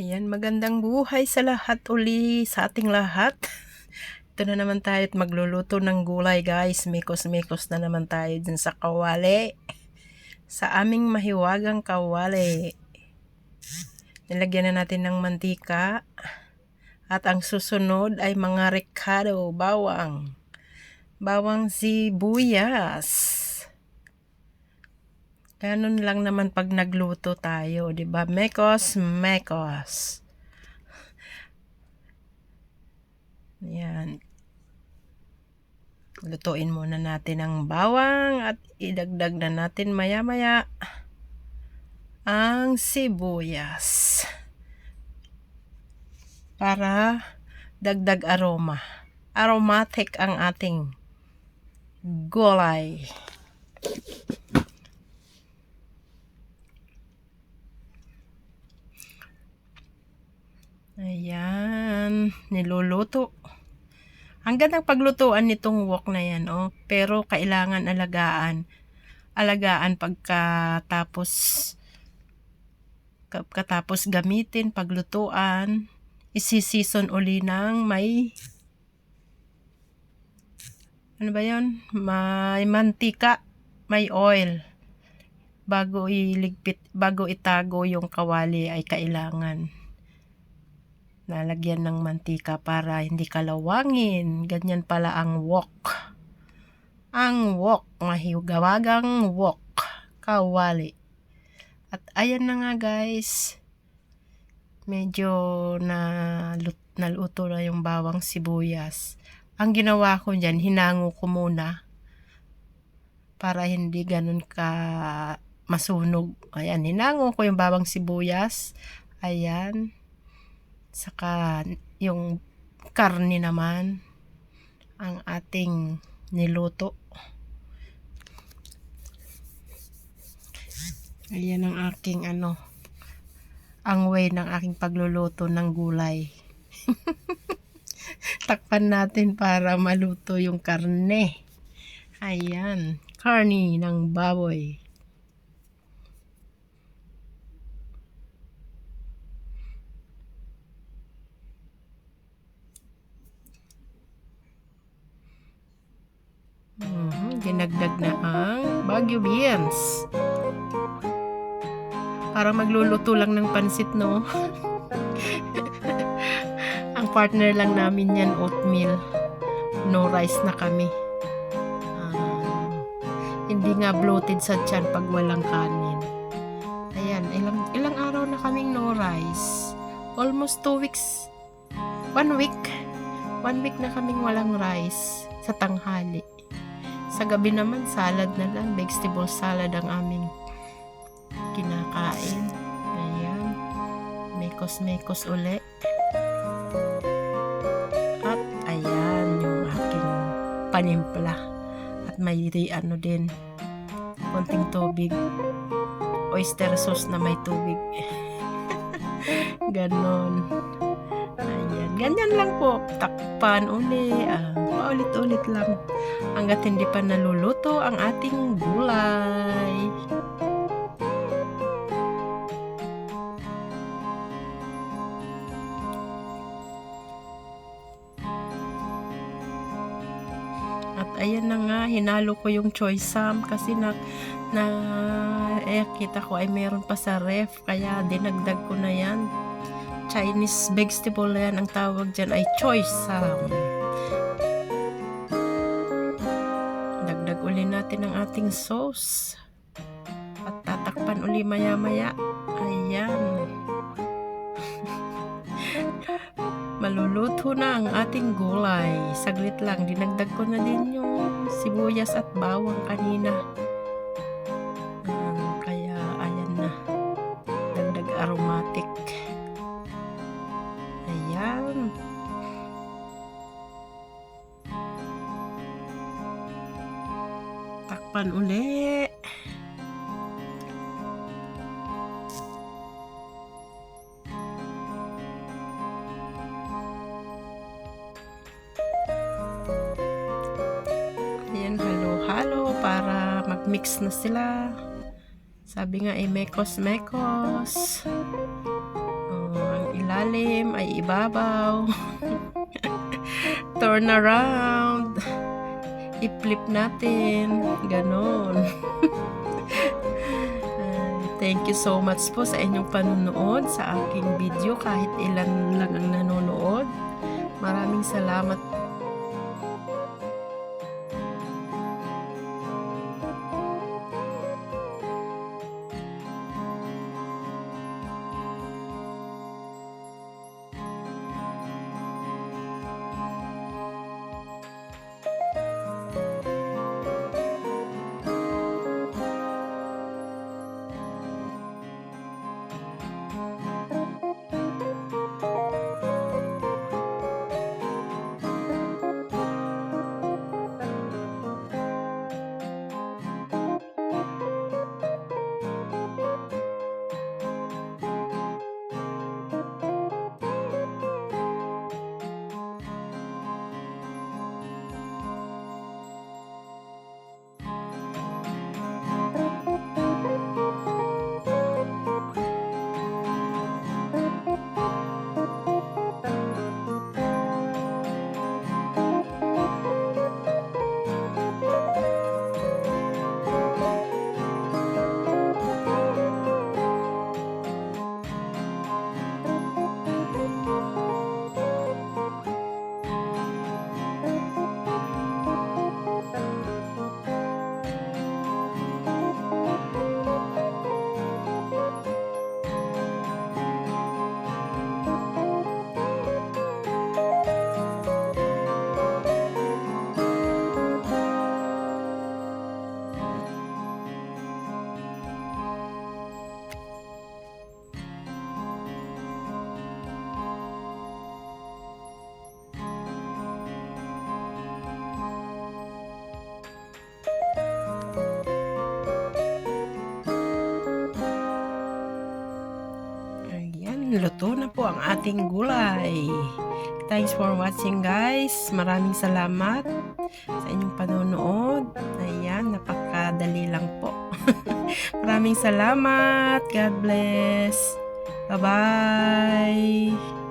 Ayan, magandang buhay sa lahat uli, sa ating lahat. Ito na naman tayo at magluluto ng gulay guys. Mikos-mikos na naman tayo dyan sa kawali. Sa aming mahiwagang kawali. Nilagyan na natin ng mantika. At ang susunod ay mga ricado, bawang. Bawang sibuyas. Ganun lang naman pag nagluto tayo, 'di ba? Mekos, mekos. Yan. Lutuin muna natin ang bawang at idagdag na natin maya-maya ang sibuyas. Para dagdag aroma. Aromatic ang ating gulay. Ayan, niluluto. Ang gandang paglutuan nitong wok na yan, oh. Pero kailangan alagaan. Alagaan pagkatapos katapos gamitin, paglutuan, isisison uli ng may ano ba yon? May mantika, may oil. Bago iligpit, bago itago yung kawali ay kailangan Lalagyan ng mantika para hindi kalawangin. Ganyan pala ang wok. Ang wok, mahigawagang wok. Kawali. At ayan na nga guys. Medyo na naluto na yung bawang sibuyas. Ang ginawa ko dyan, hinango ko muna para hindi ganun ka masunog. Ayan, hinango ko yung bawang sibuyas. Ayan. Saka yung karni naman ang ating niluto. Ayan ang aking ano ang way ng aking pagluluto ng gulay. Takpan natin para maluto yung karne. Ayan, karni ng baboy. Dinagdag na ang Baguio beans. Para magluluto lang ng pansit, no? ang partner lang namin yan, oatmeal. No rice na kami. Uh, hindi nga bloated sa tiyan pag walang kanin. Ayan, ilang, ilang araw na kaming no rice. Almost two weeks. One week. One week na kaming walang rice sa tanghali. Sa gabi naman, salad na lang. Vegetable salad ang aming kinakain. Ayan. Mekos-mekos uli. At ayan yung aking panimpla. At may ano din. Konting tubig. Oyster sauce na may tubig. Ganon. Ayan. Ganyan lang po. Takpan uli. Ah, paulit-ulit lang hanggat hindi pa naluluto ang ating gulay. At ayan na nga, hinalo ko yung choy sam kasi na, na eh, kita ko ay meron pa sa ref kaya dinagdag ko na yan. Chinese vegetable yan ang tawag dyan ay choy sam. Natin ang ating sauce. At tatakpan uli maya-maya. Ayan. Maluluto na ang ating gulay. Saglit lang, dinagdag ko na din yung sibuyas at bawang kanina. Takpan uli. Ayan, halo-halo para mag-mix na sila. Sabi nga ay mekos-mekos. Oh, ang ilalim ay ibabaw. Turn around. I-flip natin. Ganon. Ay, Thank you so much po sa inyong panunood sa aking video kahit ilan lang ang nanonood. Maraming salamat Luto na po ang ating gulay. Thanks for watching guys. Maraming salamat sa inyong panonood. Ayan, napakadali lang po. Maraming salamat. God bless. Bye-bye.